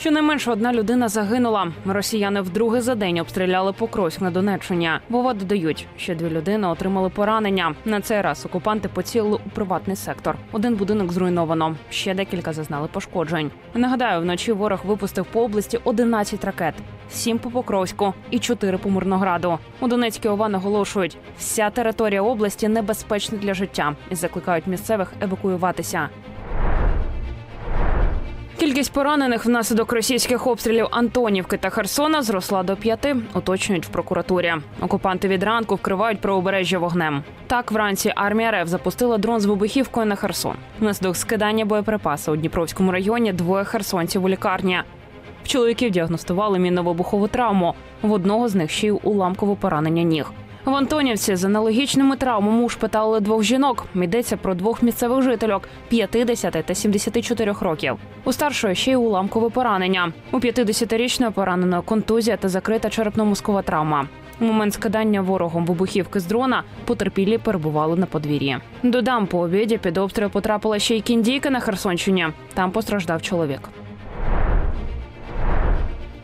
Щонайменше одна людина загинула. Росіяни вдруге за день обстріляли Покровськ на Донеччині. Вова додають, ще дві людини отримали поранення. На цей раз окупанти поцілили у приватний сектор. Один будинок зруйновано. Ще декілька зазнали пошкоджень. Нагадаю, вночі ворог випустив по області 11 ракет, 7 по Покровську і 4 по Мирнограду. У Донецькій ОВА наголошують, вся територія області небезпечна для життя і закликають місцевих евакуюватися. Кількість поранених внаслідок російських обстрілів Антонівки та Херсона зросла до п'яти, уточнюють в прокуратурі. Окупанти від ранку вкривають правобережжя вогнем. Так, вранці армія РФ запустила дрон з вибухівкою на Херсон. Внаслідок скидання боєприпасу у Дніпровському районі двоє херсонців у лікарні. Чоловіків діагностували мінно-вибухову травму. В одного з них ще й уламкове поранення ніг. В Антонівці з аналогічними травмами ушпиталили двох жінок. Йдеться про двох місцевих жительок 50 та 74 років. У старшої ще й уламкове поранення. У 50-річної поранена контузія та закрита черепно-мозкова травма. У момент скидання ворогом вибухівки з дрона потерпілі перебували на подвір'ї. Додам, по обіді під обстріл потрапила ще й кіндійка на Херсонщині. Там постраждав чоловік.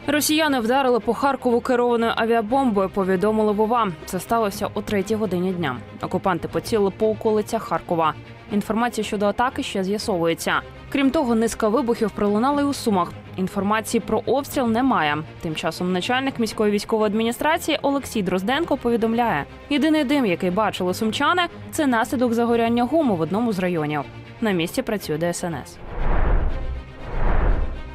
Росіяни вдарили по Харкову керованою авіабомбою. Повідомили Вова. Це сталося о третій годині дня. Окупанти поцілили по околицях Харкова. Інформація щодо атаки ще з'ясовується. Крім того, низка вибухів пролунали й у сумах. Інформації про обстріл немає. Тим часом начальник міської військової адміністрації Олексій Дрозденко повідомляє: єдиний дим, який бачили сумчани, це наслідок загоряння гуму в одному з районів. На місці працює ДСНС.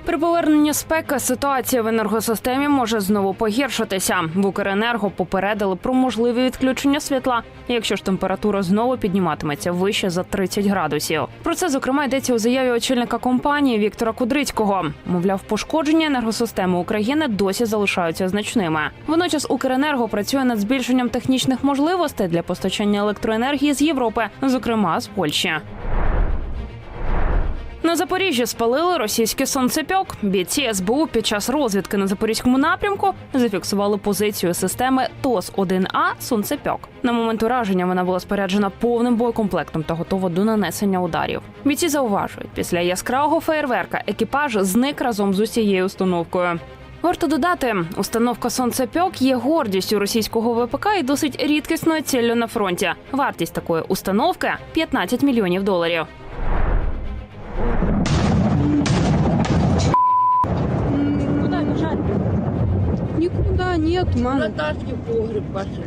При поверненні спеки ситуація в енергосистемі може знову погіршитися. В Укренерго попередили про можливі відключення світла, якщо ж температура знову підніматиметься вище за 30 градусів. Про це зокрема йдеться у заяві очільника компанії Віктора Кудрицького. Мовляв, пошкодження енергосистеми України досі залишаються значними. Водночас Укренерго працює над збільшенням технічних можливостей для постачання електроенергії з Європи, зокрема з Польщі. На Запоріжжі спалили російський сонцепьок. Бійці СБУ під час розвідки на запорізькому напрямку зафіксували позицію системи ТОС 1 а сонцепьок. На момент ураження вона була споряджена повним боєкомплектом та готова до нанесення ударів. Бійці зауважують, після яскравого феєрверка екіпаж зник разом з усією установкою. Варто додати, установка сонцепьок є гордістю російського ВПК і досить рідкісною ціллю на фронті. Вартість такої установки 15 мільйонів доларів. Нет, мама. Наташки в погреб пошли.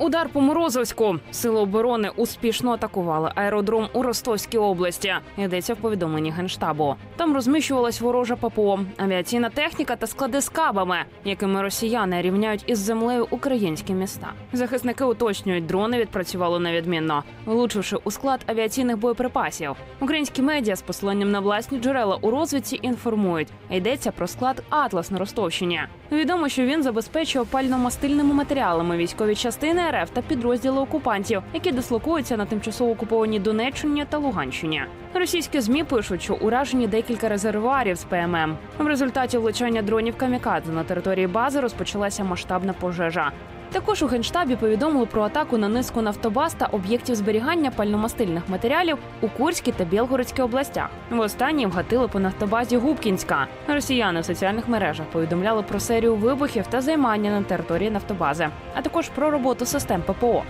Удар по Морозовську. Сили оборони успішно атакували аеродром у Ростовській області. Йдеться в повідомленні генштабу. Там розміщувалась ворожа ППО, авіаційна техніка та склади з кабами, якими росіяни рівняють із землею українські міста. Захисники уточнюють, дрони відпрацювали невідмінно, влучивши у склад авіаційних боєприпасів. Українські медіа з посиланням на власні джерела у розвідці інформують. Йдеться про склад Атлас на Ростовщині. Відомо, що він забезпечує пально-мастильними матеріалами військові частини РФ та підрозділи окупантів, які дислокуються на тимчасово окупованій Донеччині та Луганщині. Російські змі пишуть, що уражені декілька резервуарів з ПММ. В результаті влучання дронів камікадзе на території бази розпочалася масштабна пожежа. Також у генштабі повідомили про атаку на низку нафтобаз та об'єктів зберігання пальномастильних матеріалів у Курській та Білгородській областях. В останній вгатили по нафтобазі Губкінська. Росіяни в соціальних мережах повідомляли про серію вибухів та займання на території нафтобази, а також про роботу систем ППО.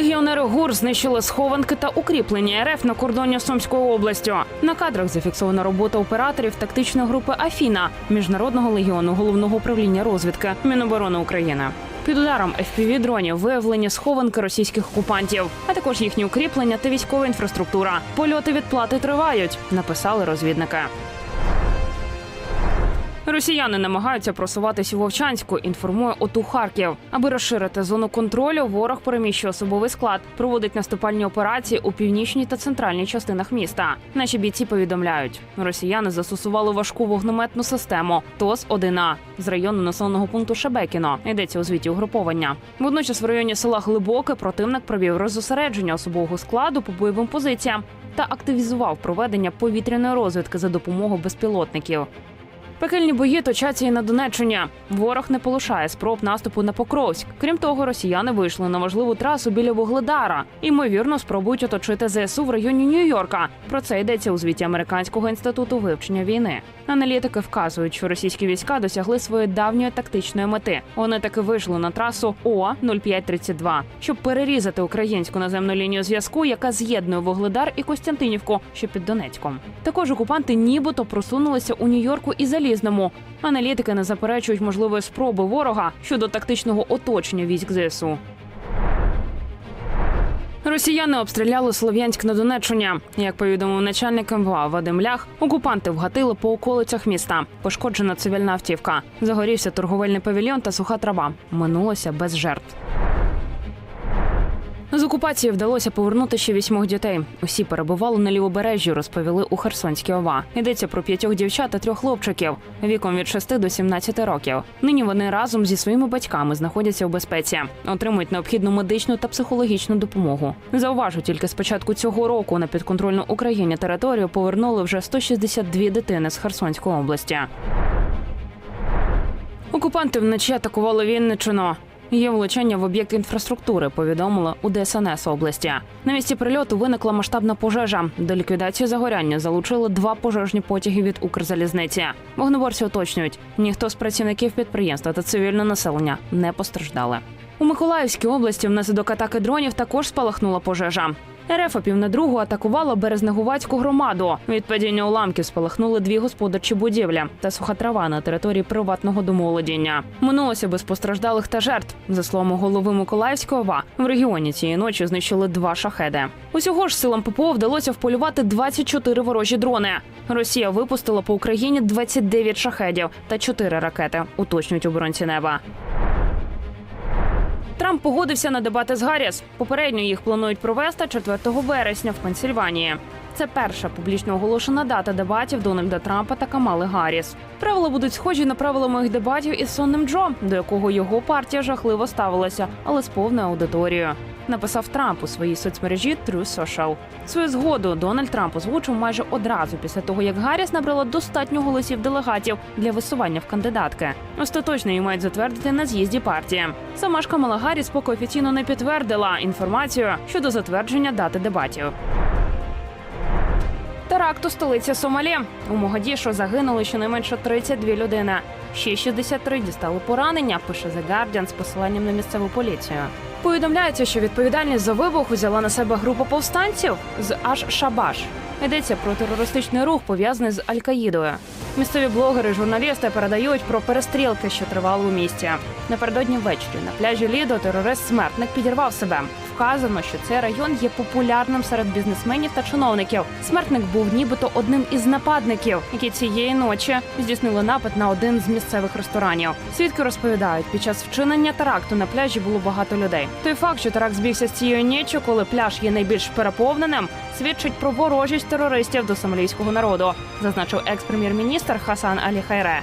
Легіонери ГУР знищили схованки та укріплення РФ на кордоні з областю. На кадрах зафіксована робота операторів тактичної групи Афіна міжнародного легіону головного управління розвідки Міноборони України. Під ударом fpv дронів виявлені схованки російських окупантів, а також їхні укріплення та військова інфраструктура. Польоти відплати тривають, написали розвідники. Росіяни намагаються просуватись у Вовчанську, інформує ОТУ Харків. Аби розширити зону контролю, ворог переміщує особовий склад, проводить наступальні операції у північній та центральній частинах міста. Наші бійці повідомляють, росіяни застосували важку вогнеметну систему ТОС 1 а з району населеного пункту Шебекіно. Йдеться у звіті угруповання. Водночас в районі села Глибоке противник провів роззосередження особового складу по бойовим позиціям та активізував проведення повітряної розвідки за допомогою безпілотників. Пекельні бої точаться і на Донеччині. Ворог не полишає спроб наступу на Покровськ. Крім того, росіяни вийшли на важливу трасу біля Вугледара. Ймовірно, спробують оточити ЗСУ в районі Нью-Йорка. Про це йдеться у звіті американського інституту вивчення війни. Аналітики вказують, що російські війська досягли своєї давньої тактичної мети. Вони таки вийшли на трасу О 0532 щоб перерізати українську наземну лінію зв'язку, яка з'єднує Вугледар і Костянтинівку, що під Донецьком. Також окупанти нібито просунулися у Нью-Йорку і Залізному. Аналітики не заперечують можливої спроби ворога щодо тактичного оточення військ ЗСУ. Росіяни обстріляли Слов'янськ на Донеччині. Як повідомив начальник МВА Вадим Лях, окупанти вгатили по околицях міста. Пошкоджена цивільна автівка. Загорівся торговельний павільйон та суха трава. Минулося без жертв. З окупації вдалося повернути ще вісьмох дітей. Усі перебували на лівобережжі, розповіли у Херсонській ОВА. Йдеться про п'ятьох дівчат та трьох хлопчиків віком від 6 до 17 років. Нині вони разом зі своїми батьками знаходяться у безпеці, отримують необхідну медичну та психологічну допомогу. Зауважу, тільки з початку цього року на підконтрольну Україні територію повернули вже 162 дитини з Херсонської області. Окупанти вночі атакували Вінничину. Є влучання в об'єкт інфраструктури, повідомили у ДСНС області. На місці прильоту виникла масштабна пожежа. До ліквідації загоряння залучили два пожежні потяги від Укрзалізниці. Вогнеборці уточнюють, ніхто з працівників підприємства та цивільне населення не постраждали. У Миколаївській області внаслідок атаки дронів також спалахнула пожежа. РФ о пів на другу атакувала Березнегувацьку громаду. Від падіння уламків спалахнули дві господарчі будівлі та суха трава на території приватного домоволодіння. Минулося без постраждалих та жертв. За словами голови Миколаївського ОВА, в регіоні цієї ночі знищили два шахеди. Усього ж силам ППО вдалося вполювати 24 ворожі дрони. Росія випустила по Україні 29 шахедів та 4 ракети. Уточнюють оборонці неба. Трамп погодився на дебати з Гарріс. Попередньо їх планують провести 4 вересня в Пенсільванії. Це перша публічно оголошена дата дебатів Дональда Трампа та Камали Гарріс. Правила будуть схожі на правила моїх дебатів із сонним Джо, до якого його партія жахливо ставилася, але з повною аудиторією. Написав Трамп у своїй соцмережі True Social. Свою згоду Дональд Трамп озвучив майже одразу після того, як Гарріс набрала достатньо голосів делегатів для висування в кандидатки. Остаточно її мають затвердити на з'їзді партії. Сама ж Камала Гарріс поки офіційно не підтвердила інформацію щодо затвердження дати дебатів. Теракт у столиці Сомалі. У Могадішу загинули щонайменше 32 людини. Ще 63 дістали поранення, пише The Guardian з посиланням на місцеву поліцію. Повідомляється, що відповідальність за вибух взяла на себе група повстанців з аш Шабаш. Йдеться про терористичний рух, пов'язаний з Аль-Каїдою. Місцеві блогери, журналісти передають про перестрілки, що тривали у місті. Напередодні ввечері на пляжі Лідо терорист смертник підірвав себе. Вказано, що цей район є популярним серед бізнесменів та чиновників. Смертник був нібито одним із нападників, які цієї ночі здійснили напад на один з місцевих ресторанів. Свідки розповідають, під час вчинення теракту на пляжі було багато людей. Той факт, що теракт збігся з цією ніччю, коли пляж є найбільш переповненим, свідчить про ворожість терористів до сомалійського народу, зазначив екс-прем'єр-міністр Хасан Алі Хайре.